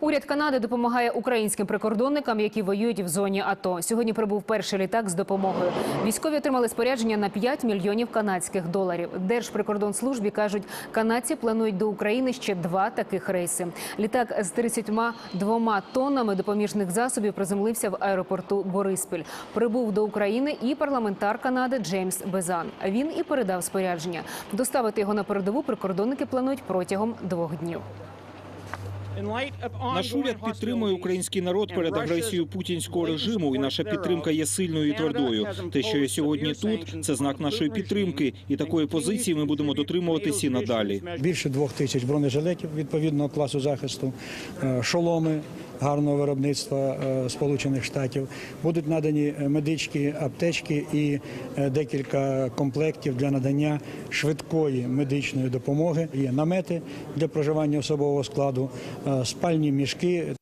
Уряд Канади допомагає українським прикордонникам, які воюють в зоні АТО. Сьогодні прибув перший літак з допомогою. Військові отримали спорядження на 5 мільйонів канадських доларів. Держприкордонслужбі кажуть, канадці планують до України ще два таких рейси. Літак з 32 тоннами допоміжних засобів приземлився в аеропорту Бориспіль. Прибув до України і парламентар Канади Джеймс Безан. Він і передав спорядження. Доставити його на передову прикордонники планують протягом двох днів. Наш уряд підтримує український народ перед агресією путінського режиму, і наша підтримка є сильною і твердою. Те, що я сьогодні тут, це знак нашої підтримки, і такої позиції ми будемо дотримуватися і надалі. Більше двох тисяч бронежилетів відповідного класу захисту, е, шоломи гарного виробництва е, Сполучених Штатів. Будуть надані медички, аптечки і е, декілька комплектів для надання швидкої медичної допомоги. Є намети для проживання особового складу, спальні мішки,